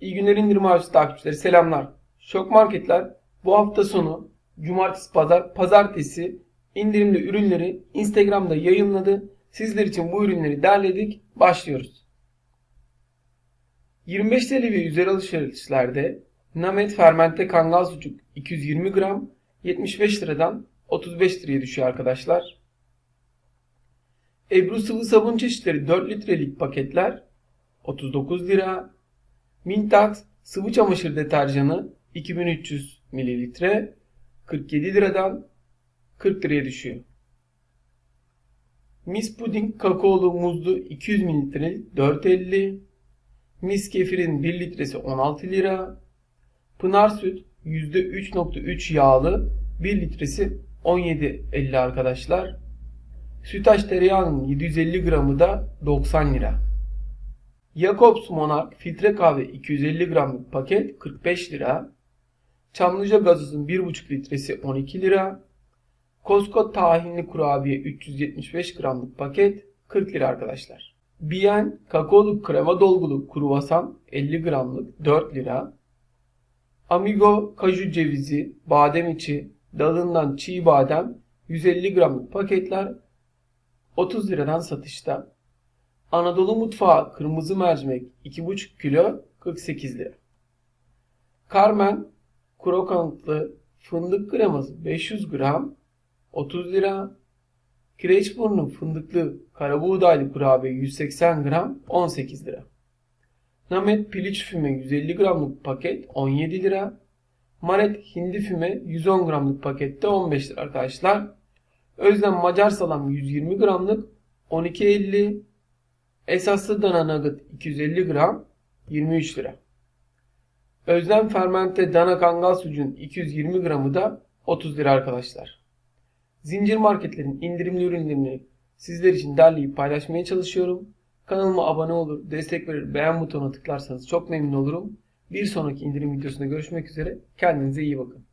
İyi günler indirim avcısı takipçileri selamlar. Şok Marketler bu hafta sonu cumartesi pazar pazartesi indirimli ürünleri Instagram'da yayınladı. Sizler için bu ürünleri derledik. Başlıyoruz. 25 TL ve üzeri alışverişlerde Namet fermente kangal sucuk 220 gram 75 liradan 35 liraya düşüyor arkadaşlar. Ebru sıvı sabun çeşitleri 4 litrelik paketler 39 lira. Mintax sıvı çamaşır deterjanı 2300 mililitre 47 liradan 40 liraya düşüyor. Mis puding kakaolu muzlu 200 mililitre 4.50. Mis kefirin 1 litresi 16 lira. Pınar süt %3.3 yağlı 1 litresi 17.50 arkadaşlar. Sütaş tereyağının 750 gramı da 90 lira. Jacobs Monarch filtre kahve 250 gramlık paket 45 lira. Çamlıca gazozun 1,5 litresi 12 lira. Costco tahinli kurabiye 375 gramlık paket 40 lira arkadaşlar. Bien kakaolu krema dolgulu kruvasan 50 gramlık 4 lira. Amigo kaju cevizi, badem içi, dalından çiğ badem 150 gramlık paketler 30 liradan satışta. Anadolu mutfağı kırmızı mercimek 2,5 kilo 48 lira. Carmen krokantlı fındık kreması 500 gram 30 lira. Kireçburnu fındıklı karabuğdaylı kurabiye 180 gram 18 lira. Namet piliç füme 150 gramlık paket 17 lira. Maret hindi füme 110 gramlık pakette 15 lira arkadaşlar. Özlem Macar salam 120 gramlık 12.50. Esaslı dana nugget 250 gram 23 lira. Özlem fermente dana kangal sucuğun 220 gramı da 30 lira arkadaşlar. Zincir marketlerin indirimli ürünlerini sizler için derleyip paylaşmaya çalışıyorum. Kanalıma abone olur, destek verir, beğen butonuna tıklarsanız çok memnun olurum. Bir sonraki indirim videosunda görüşmek üzere. Kendinize iyi bakın.